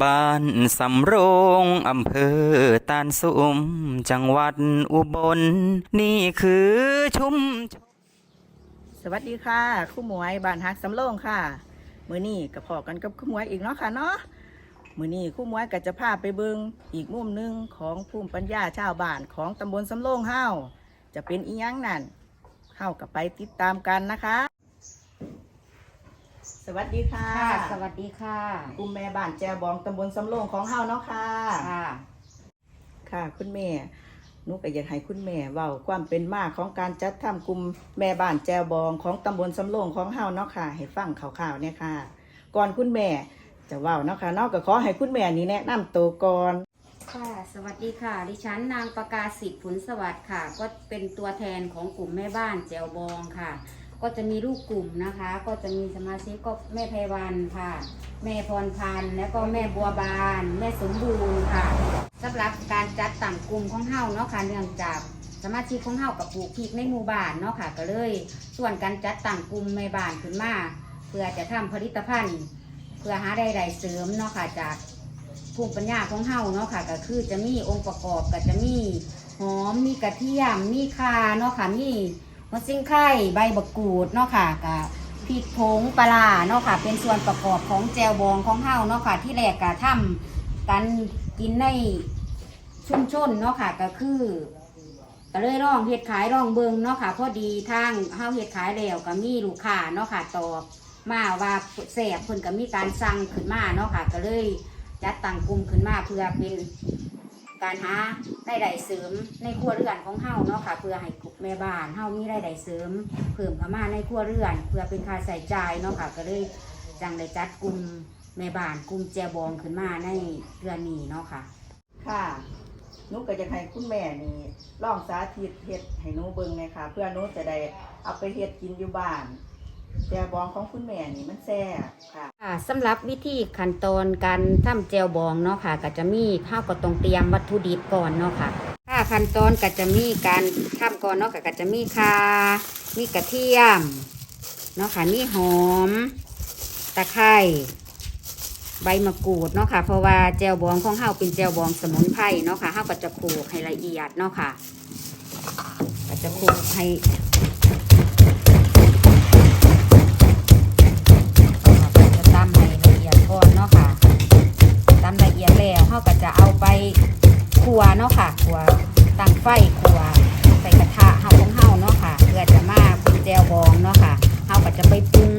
บ้านสำโรงอำเภอตานสุม จังหวัดอุบล นี่คือชุมชนสวัสดีค่ะครู่หมวยบ้านฮักสำโรงค่ะ มือนี้ก็พอกันกับครู่หมวยอีกเนาะค่ะเนาะมือนี้ครู่หมวยก็จะพาไปเบิงอีกมุมหนึ่งของภูมิปัญญาชาวบ้านของตำบลสำโรงเฮ้าจะเป็นอีหยังนั่นเฮากับไปติดตามกันนะคะ วัสดีค่ะ ค่ะ สวัสดีค่ะ กลุ่มแม่บ้านแจบองตำบลสำโรงของเฮาเนาะค่ะ ค่ะ ค่ะ คุณแม่หนุก็อยากให้คุณแม่เว้าความเป็นมาของการจัดทำกลุ่มแม่บ้านแจวบองของตำบลสำโรงของเฮาเนาะค่ะ ให้ฟังข่าวๆเนี่ยค่ะ ก่อนคุณแม่จะเว้าเนาะค่ะเนอกก็ขอให้คุณแม่นี่แนะนำตัวก่อนค่ะ สวัสดีค่ะ ดิฉันนางประกาศสิทธิ์ผุนสวัสดิ์ค่ะ ก็เป็นตัวแทนของกลุ่มแม่บ้านแจวบองค่ะ ก็จะมีลูกกลุ่มนะคะ ก็จะมีสมาชิกก็แม่ไพวันค่ะ แม่พรพันธ์แล้วก็แม่บัวบาน แม่สมบูรณ์ค่ะสำหรับการจัดต่างกลุ่มของเฮาเนาะค่ะเนื่องจากสมาชิกของเฮากับปลูกพริกในหมู่บ้านเนาะค่ะ ก็เลยส่วนการจัดต่างกลุ่มแม่บ้านขึ้นมาเพื่อจะทำผลิตภัณฑ์ เพื่อหารายได้เสริมเนาะค่ะจากภูมิปัญญาของเฮาเนาะค่ะ ก็คือจะมีองค์ประกอบก็จะมีหอมมีกระเทียมมีข่าเนาะค่ะมี มะซิ่งไข่ใบบักกูดเนาะค่ะกับพริกผงปลาเนาะค่ะ เป็นส่วนประกอบของแจวบองของเฮาเนาะค่ะ ที่แรกก็ทำกันกินในชุมชนเนาะค่ะก็คือก็เลยลองเฮ็ดขายลองเบิงเนาะค่ะ พอดีทางเฮาเฮ็ดขายแล้วก็มีลูกค้าเนาะค่ะตอบมาว่าแสบเพิ่นก็มีการสั่งขึ้นมาเนาะค่ะ ก็เลยจัดตั้งกลุ่มขึ้นมาเพื่อเป็น การหารายได้เสริมในครัวเรือนของเฮาเนาะค่ะ เพื่อให้กลุ่มแม่บ้านเฮามีรายได้เสริมเพิ่มเข้ามาในครัวเรือน เพื่อเป็นค่าใช้จ่ายเนาะค่ะ ก็เลยจังได้จัดกลุ่มแม่บ้านกลุ่มแจบองขึ้นมาในเดือนนี้เนาะค่ะ ค่ะหนุก็อยากให้คุณแม่นี่ลองสาธิตเฮ็ดให้หนูเบิ่งเลยค่ะ เพื่อหนูจะได้เอาไปเฮ็ดกินอยู่บ้าน แจวบองของคุณแม่นี่มันแซ่บค่ะ ค่ะสำหรับวิธีขั้นตอนการทำแจวบองเนาะค่ะก็จะมีข้าวก็ต้องเตรียมวัตถุดิบก่อนเนาะค่ะถ้าขั้นตอนก็จะมีการทำก่อนเนาะค่ะก็จะมีข่ามีกระเทียมเนาะค่ะมีหอม ตะไคร้ใบมะกรูดเนาะค่ะเพราะว่าแจวบองของเฮาเป็นแจวบองสมุนไพรเนาะค่ะเฮาก็จะโขลกให้ละเอียดเนาะค่ะก็จะโขลกให้ เนแจวบองเนาะค่ะเฮาก็จะไปปรุง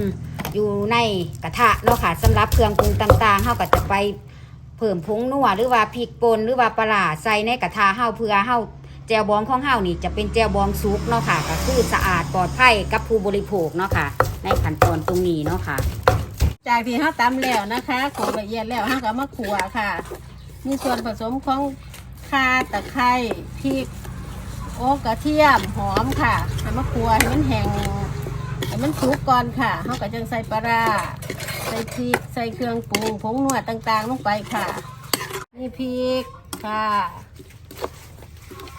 อยู่ในกระทะเนาะค่ะสำหรับเครื่องปรุงต่างๆเฮาก็จะไปเพิ่มผงนัวหรือว่าพริกป่นหรือว่าปลาใส่ในกระทะเฮาเพื่อเฮาแจวบองของเฮานี่จะเป็นแจวบองซุปเนาะค่ะก็คือสะอาดปลอดภัยกับผู้บริโภคเนาะค่ะ ในขั้นตอนตรงนี้เนาะค่ะ จากที่เราตำแล้วนะคะขอละเอียดแล้วเราก็มาขัวค่ะ มีส่วนผสมของข่าตะไคร้พริก อ๊กระเทียมหอมค่ะเอามาขัวให้มันแห้งให้มันสุกก่อนค่ะเราก็จังใส่ปลาร้าใส่พริกใส่เครื่องปรุงผงนวดต่างๆลงไปค่ะ นี่พริกค่ะ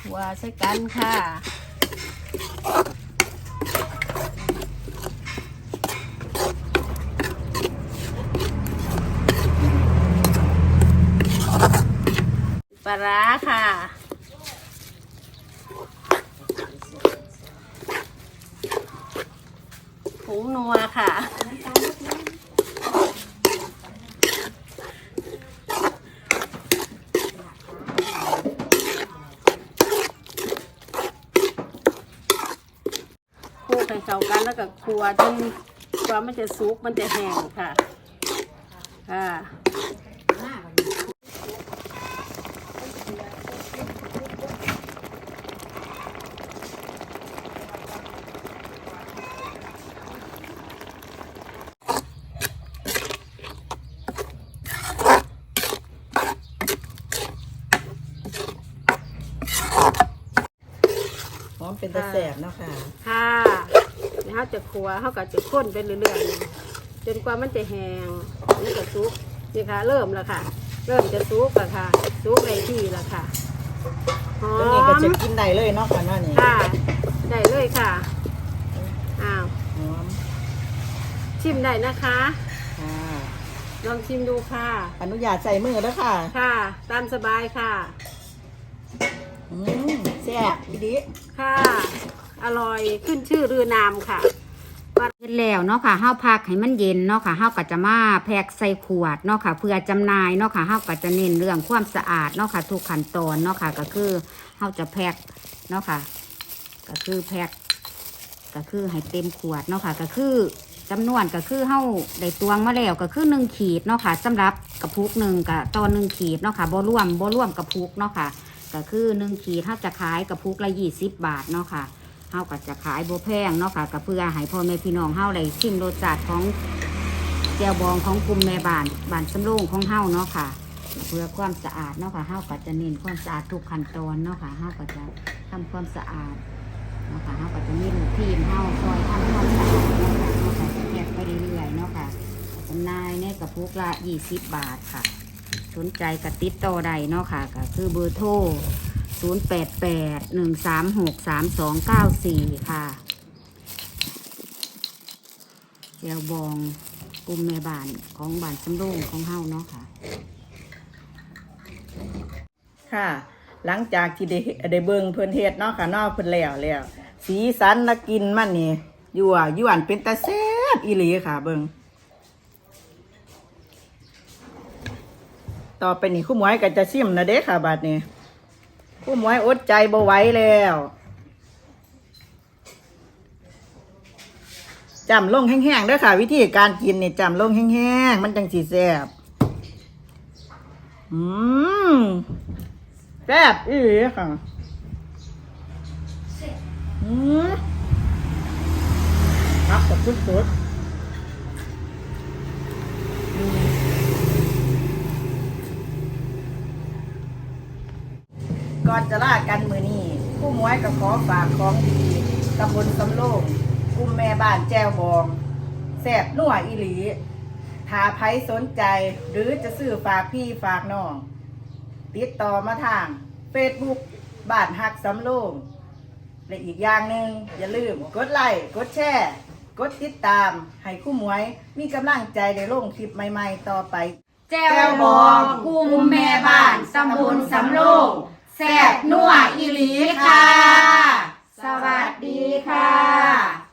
ขัวใส่กันค่ะปลาร้าค่ะ งนัวค่ะ คู่กให้เข้ากันแล้วก็ครัวจนกว่ามันจะสุกมันจะแห้งค่ะ ค่ะ เป็นตะแซ่บเนาะค่ะค่ะเดี๋ยวเขาจะขัวเขาก็จะข้นไปเรื่อยๆจนกว่ามันจะแห้งนี่ก็ซุกนี่ค่ะ เริ่มแล้วค่ะ เริ่มจะซุกแล้วค่ะซุกในที่แล้วค่ะหอตัวนี้ก็มจะกินได้เลยเนาะค่ะเนาะนี่ค่ะ ได้เลยค่ะอ้าวหอมชิมได้นะคะ ค่ะ ลองชิมดูค่ะ อนุญาตใส่มือแล้วค่ะค่ะ ตามสบายค่ะ อืม แซ่บพี่ดิค่ะ อร่อยขึ้นชื่อรือนามค่ะเสร็จแล้วเนาะค่ะเฮาพักให้มันเย็นเนาะค่ะเฮาก็จะมาแพ็คใส่ขวดเนาะค่ะ เพื่อจำหน่ายเนาะค่ะเฮาก็จะเน้นเรื่องความสะอาดเนาะค่ะ ทุกขั้นตอนเนาะค่ะ ก็คือเฮาจะแพ็คเนาะค่ะ ก็คือแพ็คก็คือให้เต็มขวดเนาะค่ะ ก็คือจำนวนก็คือเฮาได้ตวงมาแล้วก็คือหนึ่งขีดเนาะค่ะสำหรับกระปุกหนึ่งกับตอนหนึ่งขีดเนาะค่ะบ่รวมบ่รวมกระปุกเนาะค่ะ ก็คือหนึ่งขีดเฮาจะขายกระปุกละยี่สิบบาทเนาะค่ะเฮาก็จะขายโบแพงเนาะค่ะก็เพื่อให้พ่อแม่พี่น้องเฮาได้ชิมรสชาติของแจ่วบองของกลุ่มแม่บ้านบ้านสำโรงของเฮาเนาะค่ะ เพื่อความสะอาดเนาะค่ะเฮาก็จะเน้นความสะอาดทุกขั้นตอนเนาะค่ะเฮาก็จะทำความสะอาดเนาะค่ะเฮาก็จะมีลูกทีมเฮาซอยทำความสะอาดเนาะค่ะเฮาก็จะแยกไปเรื่อยๆเนาะค่ะจำหน่ายในกระปุกละ20บาทค่ะ สนใจกติดต่อได้เนาะค่ะก็คือเบอร์โทร 088 136 3294 ค่ะเจียวบองกลุ่มแม่บ้านของบ้านสำโรงของเฮาเนาะค่ะ ค่ะ หลังจากที่ได้ได้เบิ่งเพิ่นเฮ็ดเนาะค่ะเนอกเพิ่นแล้วแล้ว สีสันและกินมันนี่ยั่วยวนเป็นตาแซ่บอีหลีค่ะเบิ่ง ต่อไปนี่คู่หมวยก็จะชิมนะเด้ค่ะบัดนี้คู่หมวยอดใจบ่ไหวแล้วจำลงแห้งๆด้อค่ะ วิธีการกินนี่จำลงแห้งๆมันจังสีแซ่บอืมแซ่บอีค่ะอืมครับกับสุดสุดๆ ก่อนจะลากันมือนี้ผู้หมวยก็ขอฝากของดีตำบลสำโรงกุ่มแม่บ้านแจ้วบองแซ่บนัวอีหลีถ้าไผสนใจหรือจะซื้อฝากพี่ฝากน้อง ติดต่อมาทาง Facebook บ้านหักสำโรงและอีกอย่างหนึ่งอย่าลืมกดไลค์กดแชร์กดติดตาม ให้คู่หมวย มีกำลังใจในโลงคลิปใหม่ ๆ ต่อไป แจ่วบองกุ่มแม่บ้านตำบลสำโรง แสบนัวอีหลีค่ะ สวัสดีค่ะ